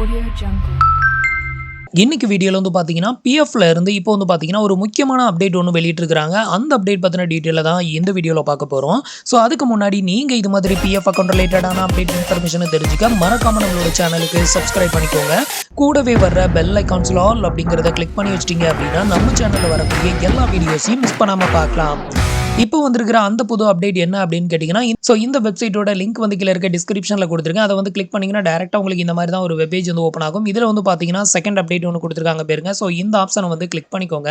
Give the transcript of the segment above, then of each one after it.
Audio Jungle. இன்னைக்கு வீடியோவில் வந்து பார்த்தீங்கன்னா பிஎஃப்ல இருந்து இப்போ வந்து பார்த்தீங்கன்னா ஒரு முக்கியமான அப்டேட் ஒன்று வெளியிட்டிருக்காங்க. அந்த அப்டேட் பற்றின டீட்டெயிலை தான் இந்த வீடியோவில் பார்க்க போகிறோம் ஸோ அதுக்கு முன்னாடி நீங்கள் இது மாதிரி பிஎஃப் அக்கௌண்ட் ரிலேட்டடான அப்டேட் இன்ஃபர்மேஷனை தெரிஞ்சுக்க மறக்காம நம்மளோட சேனலுக்கு சப்ஸ்கிரைப் பண்ணிக்கோங்க. கூடவே வர்ற பெல் ஐக்கான்ஸ் ஆல் அப்படிங்கிறத கிளிக் பண்ணி வச்சிட்டிங்க அப்படின்னா நம்ம சேனலில் வரக்கூடிய எல்லா வீடியோஸையும் மிஸ் பண்ணாமல் பார்க்கலாம். இப்போ வந்திருக்கிற அந்த புது அப்டேட் என்ன அப்படின்னு கேட்டிங்கன்னா ஸோ இந்த வெப்சைட்டோட லிங்க் வந்து கீழே இருக்க டிஸ்கிரிப்ஷனில் கொடுத்துருக்கேன். அதை வந்து கிளிக் பண்ணிங்கன்னா டேரெக்டாக உங்களுக்கு இந்த மாதிரி தான் ஒரு வெப்பேஜ் வந்து ஓப்பன் ஆகும். இதில் வந்து பார்த்தீங்கன்னா செகண்ட் அப்டேட் ஒன்று கொடுத்துருக்காங்க பேருங்க. ஸோ இந்த ஆப்ஷனை வந்து கிளிக் பண்ணிக்கோங்க.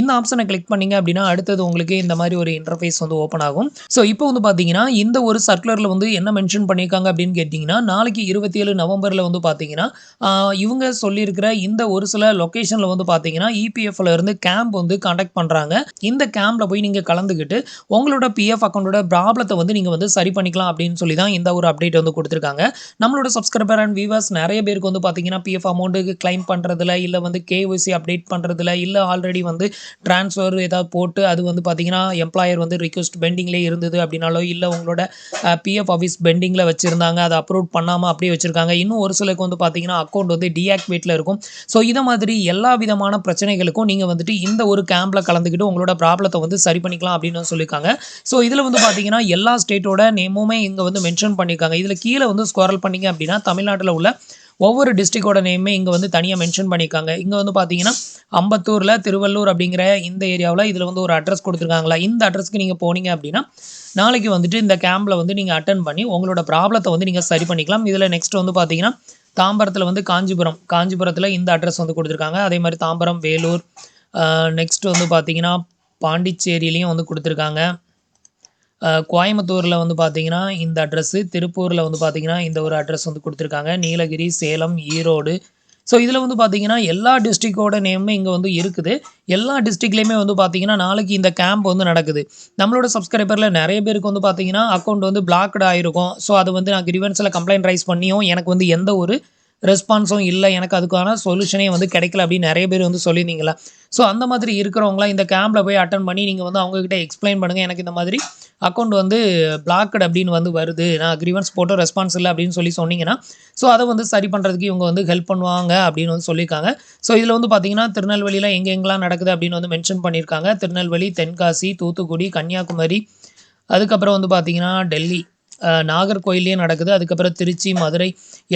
இந்த ஆப்ஷனை கிளிக் பண்ணீங்க அப்படின்னா அடுத்தது உங்களுக்கு இந்த மாதிரி ஒரு இன்டர்ஃபேஸ் வந்து ஓப்பன் ஆகும். ஸோ இப்போ வந்து பார்த்தீங்கன்னா இந்த ஒரு சர்க்குலரில் வந்து என்ன மென்ஷன் பண்ணியிருக்காங்க அப்படின்னு கேட்டிங்கன்னா நாளைக்கு இருபத்தி ஏழு நவம்பரில் வந்து பார்த்தீங்கன்னா இவங்க சொல்லியிருக்கிற இந்த ஒரு சில லொக்கேஷனில் வந்து பார்த்தீங்கன்னா இபிஎஃப்ல இருந்து கேம்ப் வந்து காண்டாக்ட் பண்ணுறாங்க இந்த கேம்பில் போய் நீங்கள் கலந்துக்கிட்டு உங்களோட பிஎஃப் அக்கௌண்டோட ப்ராப்ளத்தை வந்து நீங்கள் வந்து சரி பண்ணிக்கலாம் அப்படின்னு சொல்லி தான் இந்த ஒரு அப்டேட் வந்து கொடுத்துருக்காங்க. நம்மளோட சப்ஸ்கிரைபர் அண்ட் வியூவர்ஸ் நிறைய பேருக்கு வந்து பார்த்தீங்கன்னா பிஎஃப் அமௌண்ட்டுக்கு கிளைம் பண்ணுறதுல இல்லை வந்து கேஒசி அப்டேட் பண்ணுறதுல இல்லை ஆல்ரெடி வந்து ட்ரான்ஸ்ஃபர் ஏதாவது போட்டு அது வந்து பார்த்தீங்கன்னா எம்ப்ளாயர் வந்து ரிக்வஸ்ட் பெண்டிங்லேயே இருந்தது அப்படின்னாலோ இல்லை உங்களோட பிஎஃப் ஆஃபீஸ் பெண்டிங்கில் வச்சுருந்தாங்க அதை அப்ரூவ் பண்ணாமல் அப்படியே வச்சுருக்காங்க. இன்னும் ஒரு சிலருக்கு வந்து பார்த்தீங்கன்னா அக்கௌண்ட் வந்து டீஆக்டிவேட்டில் இருக்கும். ஸோ இதை மாதிரி எல்லா விதமான பிரச்சனைகளுக்கும் நீங்கள் வந்துட்டு இந்த ஒரு கேம்பில் கலந்துக்கிட்டு உங்களோட ப்ராப்ளத்தை வந்து சரி பண்ணிக்கலாம் அப்படின்னு சொல்லியிருக்காங்க. ஸோ இதில் வந்து பார்த்தீங்கன்னா எல்லா ஸ்டேட்டோட நேமுமே இங்கே வந்து மென்ஷன் பண்ணியிருக்காங்க இதில் கீழே வந்து ஸ்கொரல் பண்ணீங்க அப்படின்னா தமிழ்நாட்டில் உள்ள ஒவ்வொரு டிஸ்ட்ரிக்டோட நேமே இங்கே வந்து தனியாக மென்ஷன் பண்ணியிருக்காங்க இங்கே வந்து பார்த்தீங்கன்னா அம்பத்தூரில் திருவள்ளூர் அப்படிங்கிற இந்த ஏரியாவில் இதில் வந்து ஒரு அட்ரஸ் கொடுத்துருக்காங்களா? இந்த அட்ரஸ்க்கு நீங்கள் போனீங்க அப்படின்னா நாளைக்கு வந்துட்டு இந்த கேம்பில் வந்து நீங்கள் அட்டன் பண்ணி உங்களோட ப்ராப்ளத்தை வந்து நீங்கள் சரி பண்ணிக்கலாம். இதில் நெக்ஸ்ட் வந்து பார்த்தீங்கன்னா தாம்பரத்தில் வந்து காஞ்சிபுரம். காஞ்சிபுரத்தில் இந்த அட்ரஸ் வந்து கொடுத்துருக்காங்க. அதே மாதிரி தாம்பரம் வேலூர் நெக்ஸ்ட் வந்து பார்த்தீங்கன்னா பாண்டிச்சேரியிலையும் வந்து கொடுத்துருக்காங்க. கோயம்புத்தூரில் வந்து பார்த்தீங்கன்னா இந்த அட்ரஸ்ஸு திருப்பூரில் வந்து பார்த்தீங்கன்னா இந்த ஒரு அட்ரஸ் வந்து கொடுத்துருக்காங்க. நீலகிரி சேலம் ஈரோடு. ஸோ இதில் வந்து பார்த்தீங்கன்னா எல்லா டிஸ்ட்ரிக்டோட நேமுமே இங்கே வந்து இருக்குது. எல்லா டிஸ்ட்ரிக்ட்லேயுமே வந்து பார்த்தீங்கன்னா நாளைக்கு இந்த கேம்ப் வந்து நடக்குது. நம்மளோட சப்ஸ்கிரைபரில் நிறைய பேருக்கு வந்து பார்த்தீங்கன்னா அக்கௌண்ட் வந்து பிளாக்டு ஆகிருக்கும் ஸோ அது வந்து நான் கிரிவன்ஸில் கம்ப்ளைண்ட் ரைஸ் பண்ணியும் எனக்கு வந்து எந்த ஒரு ரெஸ்பான்ஸும் இல்லை. எனக்கு அதுக்கான சொல்யூஷனே வந்து கிடைக்கல அப்படின்னு நிறைய பேர் வந்து சொல்லியிருந்தீங்களா ஸோ அந்த மாதிரி இருக்கிறவங்களாம் இந்த கேம்பில் போய் அட்டன் பண்ணி நீங்கள் வந்து அவங்கக்கிட்ட எக்ஸ்பிளைன் பண்ணுங்கள் எனக்கு இந்த மாதிரி அக்கௌண்ட் வந்து பிளாக்டு அப்படின்னு வந்து வருது. நான் கிரீவன்ஸ் போட்டோ ரெஸ்பான்ஸ் இல்லை அப்படின்னு சொல்லி சொன்னீங்கன்னா ஸோ அதை வந்து சரி பண்ணுறதுக்கு இவங்க வந்து ஹெல்ப் பண்ணுவாங்க அப்படின்னு வந்து சொல்லியிருக்காங்க. ஸோ இதில் வந்து பார்த்தீங்கன்னா திருநெல்வேலியில் எங்கெங்கெல்லாம் நடக்குது அப்படின்னு வந்து மென்ஷன் பண்ணியிருக்காங்க. திருநெல்வேலி தென்காசி தூத்துக்குடி கன்னியாகுமரி அதுக்கப்புறம் வந்து பார்த்தீங்கன்னா டெல்லி. நாகர்கோயிலே நடக்குது. அதுக்கப்புறம் திருச்சி மதுரை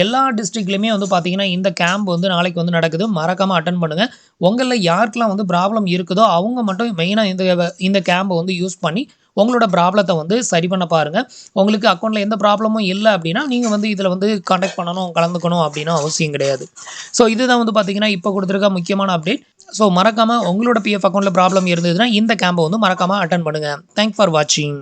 எல்லா டிஸ்ட்ரிக்ட்லையுமே வந்து பார்த்தீங்கன்னா இந்த கேம்ப் வந்து நாளைக்கு வந்து நடக்குது. மறக்காமல் அட்டன் பண்ணுங்கள் உங்களில் யாருக்கெல்லாம் வந்து ப்ராப்ளம் இருக்குதோ அவங்க மட்டும் மெயினாக இந்த இந்த கேம்பை வந்து யூஸ் பண்ணி உங்களோட ப்ராப்ளத்தை வந்து சரி பண்ண பாருங்கள் உங்களுக்கு அக்கௌண்ட்டில் எந்த ப்ராப்ளமும் இல்லை அப்படின்னா நீங்கள் வந்து இதில் வந்து காண்டாக்ட் பண்ணணும் கலந்துக்கணும் அப்படின்னு அவசியம் கிடையாது. ஸோ இதுதான் வந்து பார்த்தீங்கன்னா இப்போ கொடுத்துருக்க முக்கியமான அப்டேட் ஸோ மறக்காமல் உங்களோட பிஎஃப் அக்கௌண்ட்டில் ப்ராப்ளம் இருந்ததுன்னா இந்த கேம்பை வந்து மறக்காமல் அட்டன் பண்ணுங்கள் தேங்க் ஃபார் வாட்சிங்